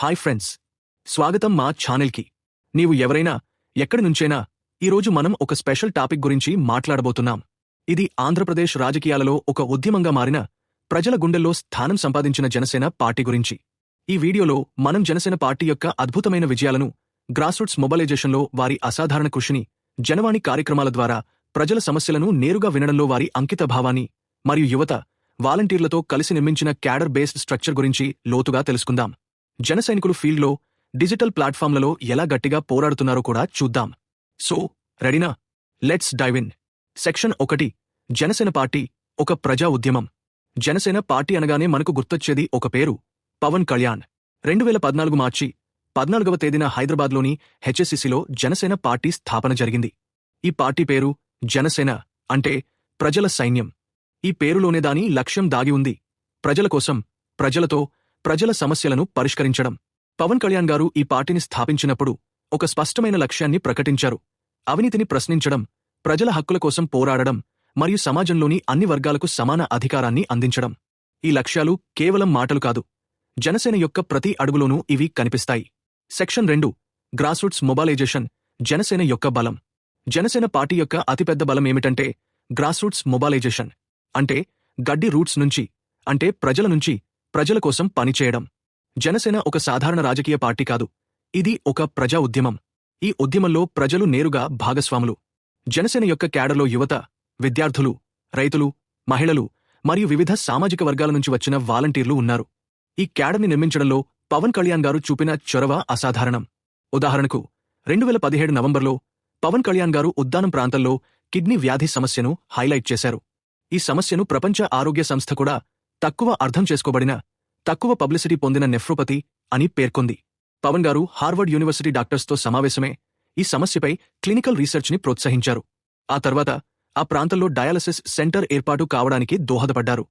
Hi friends. స్వాగతం మా ఛానల్కి. నీవు ఎవరైనా ఎక్కడి నుంచైనా ఈరోజు మనం ఒక స్పెషల్ టాపిక్ గురించి మాట్లాడబోతున్నాం. ఇది ఆంధ్రప్రదేశ్ రాజకీయాలలో ఒక ఉద్యమంగా మారిన ప్రజల గుండెల్లో స్థానం సంపాదించిన జనసేన పార్టీ గురించి. ఈ వీడియోలో మనం జనసేన పార్టీ యొక్క అద్భుతమైన విజయాలను గ్రాస్రూట్స్ మొబలైజేషన్లో వారి అసాధారణ కృషిని జనవాణి కార్యక్రమాల ద్వారా ప్రజల సమస్యలను నేరుగా వినడంలో వారి అంకిత భావాన్ని మరియు యువత వాలంటీర్లతో కలిసి నిర్మించిన క్యాడర్ బేస్డ్ స్ట్రక్చర్ గురించి లోతుగా తెలుసుకుందాం. జనసైనికులు ఫీల్డ్లో డిజిటల్ ప్లాట్ఫామ్లలో ఎలా గట్టిగా పోరాడుతున్నారో కూడా చూద్దాం. సో రెడీనా? లెట్స్ డైవిన్ సెక్షన్ ఒకటి జనసేన పార్టీ ఒక ప్రజా ఉద్యమం. జనసేన పార్టీ అనగానే మనకు గుర్తొచ్చేది ఒక పేరు పవన్ కళ్యాణ్. రెండు వేల పద్నాలుగు మార్చి పద్నాలుగవ తేదీన హైదరాబాద్లోని హెచ్ఎస్సిసిలో జనసేన పార్టీ స్థాపన జరిగింది. ఈ పార్టీ పేరు జనసేన అంటే ప్రజల సైన్యం. ఈ పేరులోనే దాని లక్ష్యం దాగి ఉంది. ప్రజల కోసం ప్రజలతో ప్రజల సమస్యలను పరిష్కరించడం. పవన్ కళ్యాణ్ గారు ఈ పార్టీని స్థాపించినప్పుడు ఒక స్పష్టమైన లక్ష్యాన్ని ప్రకటించారు. అవినీతిని ప్రశ్నించడం ప్రజల హక్కుల కోసం పోరాడడం మరియు సమాజంలోని అన్ని వర్గాలకు సమాన అధికారాన్ని అందించడం. ఈ లక్ష్యాలు కేవలం మాటలు కాదు జనసేన యొక్క ప్రతి అడుగులోనూ ఇవి కనిపిస్తాయి. సెక్షన్ రెండు గ్రాస్రూట్స్ మొబాలైజేషన్ జనసేన యొక్క బలం. జనసేన పార్టీ యొక్క అతిపెద్ద బలం ఏమిటంటే గ్రాస్రూట్స్ మొబలైజేషన్. అంటే గడ్డి రూట్స్ నుంచి అంటే ప్రజల నుంచి ప్రజల కోసం పనిచేయడం. జనసేన ఒక సాధారణ రాజకీయ పార్టీ కాదు. ఇది ఒక ప్రజా ఉద్యమం. ఈ ఉద్యమంలో ప్రజలు నేరుగా భాగస్వాములు. జనసేన యొక్క క్యాడర్లో యువత విద్యార్థులు రైతులు మహిళలు మరియు వివిధ సామాజిక వర్గాల నుంచి వచ్చిన వాలంటీర్లు ఉన్నారు. ఈ క్యాడర్ని నిర్మించడంలో పవన్ కళ్యాణ్ గారు చూపిన చొరవ అసాధారణం. ఉదాహరణకు రెండు వేల పదిహేడు నవంబర్లో పవన్ కళ్యాణ్ గారు ఉద్దానం ప్రాంతంలో కిడ్నీ వ్యాధి సమస్యను హైలైట్ చేశారు. ఈ సమస్యను ప్రపంచ ఆరోగ్య సంస్థ కూడా తక్కువ అర్థం చేసుకోబడిన తక్కువ పబ్లిసిటీ పొందిన నెఫ్రోపతి అని పేర్కొంది. పవన్ గారు హార్వర్డ్ యూనివర్సిటీ డాక్టర్స్తో సమావేశమే ఈ సమస్యపై క్లినికల్ రీసెర్చ్ని ప్రోత్సహించారు. ఆ తర్వాత ఆ ప్రాంతంలో డయాలసిస్ సెంటర్ ఏర్పాటు కావడానికి దోహదపడ్డారు.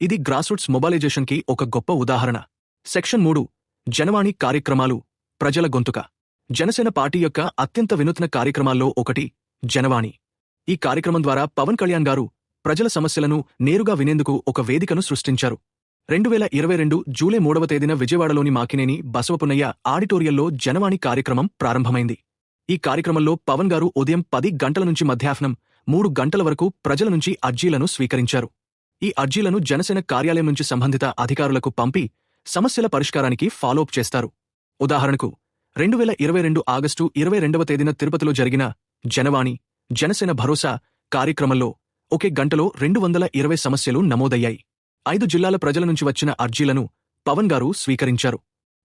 ఇది గ్రాస్రూట్స్ మొబైలైజేషన్కి ఒక గొప్ప ఉదాహరణ. సెక్షన్ మూడు జనవాణి కార్యక్రమాలు ప్రజల గొంతుక. జనసేన పార్టీ యొక్క అత్యంత వినూత్న కార్యక్రమాల్లో ఒకటి జనవాణి. ఈ కార్యక్రమం ద్వారా పవన్ కళ్యాణ్ గారు ప్రజల సమస్యలను నేరుగా వినేందుకు ఒక వేదికను సృష్టించారు. రెండు వేల ఇరవై రెండు జూలై మూడవ తేదీన విజయవాడలోని మాకినేని బసవపున్నయ్య ఆడిటోరియంలో జనవాణి కార్యక్రమం ప్రారంభమైంది. ఈ కార్యక్రమంలో పవన్ గారు ఉదయం పది గంటల నుంచి మధ్యాహ్నం మూడు గంటల వరకు ప్రజల నుంచి అర్జీలను స్వీకరించారు. ఈ అర్జీలను జనసేన కార్యాలయం నుంచి సంబంధిత అధికారులకు పంపి సమస్యల పరిష్కారానికి ఫాలోఅప్ చేస్తారు. ఉదాహరణకు రెండు వేల ఇరవై రెండు ఆగస్టు ఇరవై రెండవ తేదీన తిరుపతిలో జరిగిన జనవాణి జనసేన భరోసా కార్యక్రమంలో ఒకే గంటలో రెండు వందల ఇరవై సమస్యలు నమోదయ్యాయి. ఐదు జిల్లాల ప్రజల నుంచి వచ్చిన అర్జీలను పవన్ గారు స్వీకరించారు.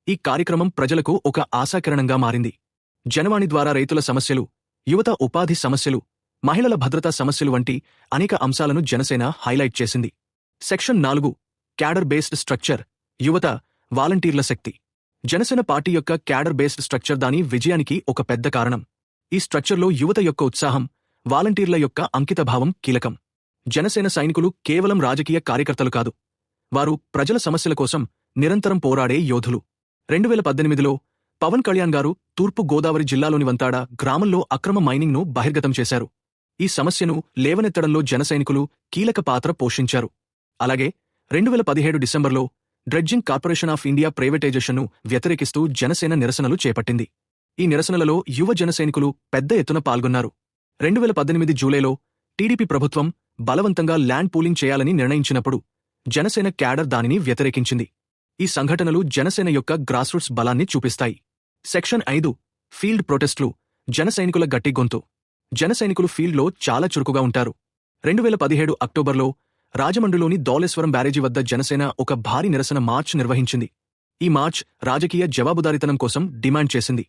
ఈ కార్యక్రమం ప్రజలకు ఒక ఆశాకిరణంగా మారింది. జనవాణి ద్వారా రైతుల సమస్యలు యువత ఉపాధి సమస్యలు మహిళల భద్రతా సమస్యలు వంటి అనేక అంశాలను జనసేన హైలైట్ చేసింది. సెక్షన్ నాలుగు క్యాడర్ బేస్డ్ స్ట్రక్చర్ యువత వాలంటీర్ల శక్తి. జనసేన పార్టీ యొక్క క్యాడర్ బేస్డ్ స్ట్రక్చర్ దాని విజయానికి ఒక పెద్ద కారణం. ఈ స్ట్రక్చర్లో యువత యొక్క ఉత్సాహం వాలంటీర్ల యొక్క అంకితభావం కీలకం. జనసేన సైనికులు కేవలం రాజకీయ కార్యకర్తలు కాదు. వారు ప్రజల సమస్యల కోసం నిరంతరం పోరాడే యోధులు. రెండు వేల పద్దెనిమిదిలో పవన్ కళ్యాణ్ గారు తూర్పు గోదావరి జిల్లాలోని వంతాడ గ్రామంలో అక్రమ మైనింగ్ను బహిర్గతం చేశారు. ఈ సమస్యను లేవనెత్తడంలో జనసైనికులు కీలక పాత్ర పోషించారు. అలాగే రెండు వేల పదిహేడు డిసెంబర్లో డ్రెడ్జింగ్ కార్పొరేషన్ ఆఫ్ ఇండియా ప్రైవేటైజేషన్ను వ్యతిరేకిస్తూ జనసేన నిరసనలు చేపట్టింది. ఈ నిరసనలలో యువ జనసైనికులు పెద్ద ఎత్తున పాల్గొన్నారు. రెండు వేల పద్దెనిమిది జూలైలో టీడీపీ ప్రభుత్వం బలవంతంగా ల్యాండ్ పూలింగ్ చేయాలని నిర్ణయించినప్పుడు జనసేన క్యాడర్ దానిని వ్యతిరేకించింది. ఈ సంఘటనలు జనసేన యొక్క గ్రాస్రూట్స్ బలాన్ని చూపిస్తాయి. సెక్షన్ ఐదు ఫీల్డ్ ప్రొటెస్ట్లు జనసైనికుల గట్టి గొంతు. జనసైనికులు ఫీల్డ్లో చాలా చురుకుగా ఉంటారు. రెండు వేల పదిహేడు అక్టోబర్లో రాజమండ్రిలోని దౌలేశ్వరం బ్యారేజీ వద్ద జనసేన ఒక భారీ నిరసన మార్చ్ నిర్వహించింది. ఈ మార్చ్ రాజకీయ జవాబుదారితనం కోసం డిమాండ్ చేసింది.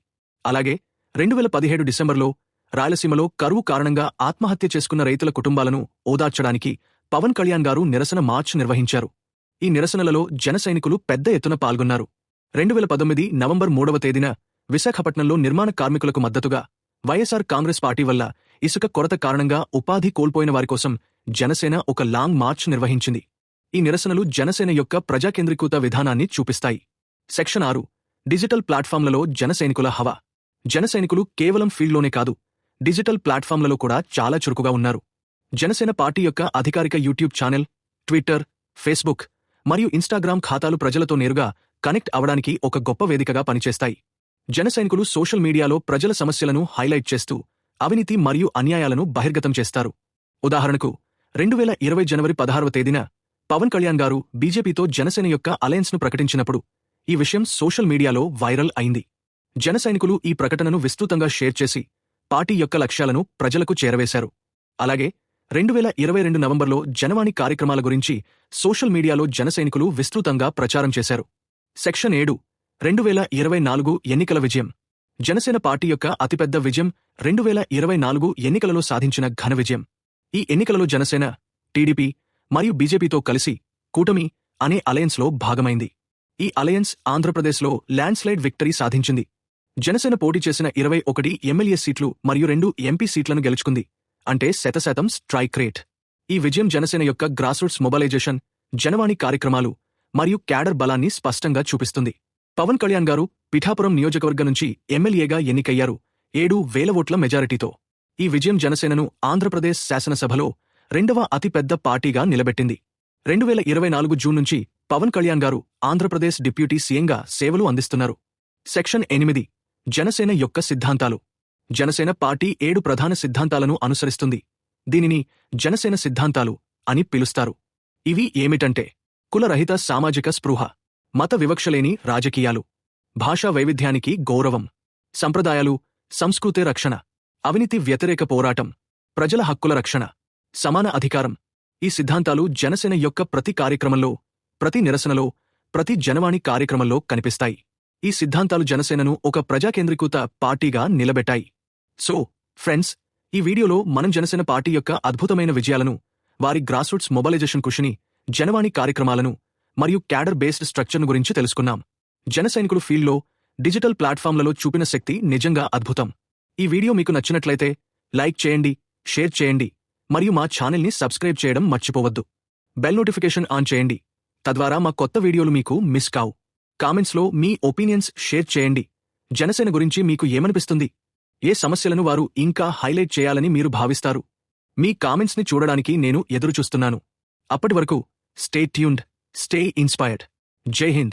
అలాగే రెండు వేల పదిహేడు డిసెంబర్లో రాయలసీమలో కరువు కారణంగా ఆత్మహత్య చేసుకున్న రైతుల కుటుంబాలను ఓదార్చడానికి పవన్ కళ్యాణ్ గారు నిరసన మార్చ్ నిర్వహించారు. ఈ నిరసనలలో జనసైనికులు పెద్ద ఎత్తున పాల్గొన్నారు. రెండు వేల పంతొమ్మిది నవంబర్ మూడవ తేదీన విశాఖపట్నంలో నిర్మాణ కార్మికులకు మద్దతుగా వైఎస్ఆర్ కాంగ్రెస్ పార్టీ వల్ల ఇసుక కొరత కారణంగా ఉపాధి కోల్పోయిన వారి కోసం జనసేన ఒక లాంగ్ మార్చ్ నిర్వహించింది. ఈ నిరసనలు జనసేన యొక్క ప్రజాకేంద్రీకృత విధానాన్ని చూపిస్తాయి. సెక్షన్ ఆరు డిజిటల్ ప్లాట్ఫామ్లలో జనసైనికుల హవా. జనసైనికులు కేవలం ఫీల్డ్లోనే కాదు డిజిటల్ ప్లాట్ఫామ్లలో కూడా చాలా చురుకుగా ఉన్నారు. జనసేన పార్టీ యొక్క అధికారిక యూట్యూబ్ ఛానల్ ట్విట్టర్ ఫేస్బుక్ మరియు ఇన్స్టాగ్రామ్ ఖాతాలు ప్రజలతో నేరుగా కనెక్ట్ అవడానికి ఒక గొప్ప వేదికగా పనిచేస్తాయి. జనసైనికులు సోషల్ మీడియాలో ప్రజల సమస్యలను హైలైట్ చేస్తూ అవినీతి మరియు అన్యాయాలను బహిర్గతం చేస్తారు. ఉదాహరణకు రెండు వేల ఇరవై జనవరి పదహారవ తేదీన పవన్ కళ్యాణ్ గారు బీజేపీతో జనసేన యొక్క అలయన్స్ను ప్రకటించినప్పుడు ఈ విషయం సోషల్ మీడియాలో వైరల్ అయింది. జనసైనికులు ఈ ప్రకటనను విస్తృతంగా షేర్ చేసి పార్టీ యొక్క లక్ష్యాలను ప్రజలకు చేరవేశారు. అలాగే రెండు వేల ఇరవై రెండు నవంబర్లో జనవాణి కార్యక్రమాల గురించి సోషల్ మీడియాలో జనసైనికులు విస్తృతంగా ప్రచారం చేశారు. సెక్షన్ ఏడు రెండు వేల ఇరవై నాలుగు ఎన్నికల విజయం. జనసేన పార్టీ యొక్క అతిపెద్ద విజయం రెండు వేల ఇరవై నాలుగు ఎన్నికలలో సాధించిన ఘన విజయం. ఈ ఎన్నికలలో జనసేన టీడీపీ మరియు బీజేపీతో కలిసి కూటమి అనే అలయన్స్లో భాగమైంది. ఈ అలయన్స్ ఆంధ్రప్రదేశ్లో ల్యాండ్స్లైడ్ విక్టరీ సాధించింది. జనసేన పోటీ చేసిన ఇరవై ఒకటి ఎమ్మెల్యే సీట్లు మరియు రెండు ఎంపీ సీట్లను గెలుచుకుంది. అంటే శతశాతం స్ట్రైక్ రేట్. ఈ విజయం జనసేన యొక్క గ్రాస్రూట్స్ మొబలైజేషన్ జనవాణి కార్యక్రమాలు మరియు క్యాడర్ బలాన్ని స్పష్టంగా చూపిస్తుంది. పవన్ కళ్యాణ్ గారు పిఠాపురం నియోజకవర్గం నుంచి ఎమ్మెల్యేగా ఎన్నికయ్యారు ఏడు వేల ఓట్ల మెజారిటీతో. ఈ విజయం జనసేనను ఆంధ్రప్రదేశ్ శాసనసభలో రెండవ అతిపెద్ద పార్టీగా నిలబెట్టింది. రెండు వేల ఇరవై నాలుగు జూన్ నుంచి పవన్ కళ్యాణ్ గారు ఆంధ్రప్రదేశ్ డిప్యూటీ సీఎంగా సేవలు అందిస్తున్నారు. సెక్షన్ ఎనిమిది జనసేన యొక్క సిద్ధాంతాలు. జనసేన పార్టీ ఏడు ప్రధాన సిద్ధాంతాలను అనుసరిస్తుంది. దీనిని జనసేన సిద్ధాంతాలు అని పిలుస్తారు. ఇవి ఏమిటంటే కులరహిత సామాజిక స్పృహ మత వివక్షలేని రాజకీయాలు భాషా వైవిధ్యానికి గౌరవం సంప్రదాయాలు సంస్కృతి రక్షణ అవినీతి వ్యతిరేక పోరాటం ప్రజల హక్కుల రక్షణ సమాన అధికారం. ఈ సిద్ధాంతాలు జనసేన యొక్క ప్రతి కార్యక్రమంలో ప్రతి నిరసనలో ప్రతి జనవాణి కార్యక్రమంలో కనిపిస్తాయి. ఈ సిద్ధాంతాలు జనసేనను ఒక ప్రజాకేంద్రీకృత పార్టీగా నిలబెట్టాయి. సో ఫ్రెండ్స్ ఈ వీడియోలో మనం జనసేన పార్టీ యొక్క అద్భుతమైన విజయాలను వారి గ్రాస్రూట్స్ మొబైలైజేషన్ కృషిని జనవాణి కార్యక్రమాలను మరియు క్యాడర్ బేస్డ్ స్ట్రక్చర్ను గురించి తెలుసుకున్నాం. జన సైనికులు ఫీల్డ్లో డిజిటల్ ప్లాట్ఫామ్లలో చూపిన శక్తి నిజంగా అద్భుతం. ఈ వీడియో మీకు నచ్చినట్లయితే లైక్ చేయండి షేర్ చేయండి మరియు మా ఛానల్ని సబ్స్క్రైబ్ చేయడం మర్చిపోవద్దు. బెల్ నోటిఫికేషన్ ఆన్ చేయండి. తద్వారా మా కొత్త వీడియోలు మీకు మిస్ కావు. కామెంట్స్లో మీ ఒపీనియన్స్ షేర్ చేయండి. జనసేన గురించి మీకు ఏమనిపిస్తుంది? ఏ సమస్యలను వారు ఇంకా హైలైట్ చేయాలని మీరు భావిస్తారు? మీ కామెంట్స్ని చూడడానికి నేను ఎదురుచూస్తున్నాను. అప్పటి వరకు స్టే ట్యూన్డ్ స్టే ఇన్స్పైర్డ్. జై హింద్.